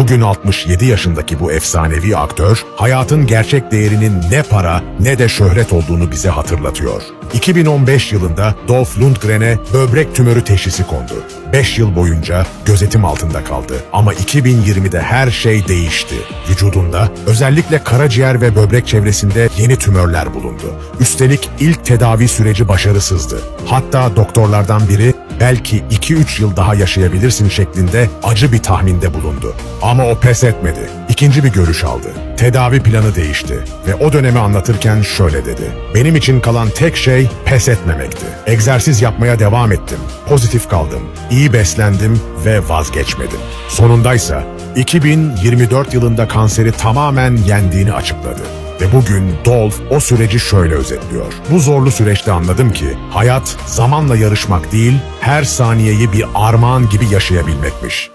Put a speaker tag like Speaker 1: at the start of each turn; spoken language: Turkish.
Speaker 1: Bugün 67 yaşındaki bu efsanevi aktör, hayatın gerçek değerinin ne para ne de şöhret olduğunu bize hatırlatıyor. 2015 yılında Dolph Lundgren'e böbrek tümörü teşhisi kondu. 5 yıl boyunca gözetim altında kaldı. Ama 2020'de her şey değişti. Vücudunda özellikle karaciğer ve böbrek çevresinde yeni tümörler bulundu. Üstelik ilk tedavi süreci başarısızdı. Hatta doktorlardan biri belki 2-3 yıl daha yaşayabilirsin şeklinde acı bir tahminde bulundu. Ama o pes etmedi. İkinci bir görüş aldı. Tedavi planı değişti ve o dönemi anlatırken şöyle dedi. Benim için kalan tek şey pes etmemekti. Egzersiz yapmaya devam ettim. Pozitif kaldım. iyi beslendim ve vazgeçmedim. Sonundaysa 2024 yılında kanseri tamamen yendiğini açıkladı. Bugün Dolph o süreci şöyle özetliyor. Bu zorlu süreçte anladım ki hayat zamanla yarışmak değil, her saniyeyi bir armağan gibi yaşayabilmekmiş.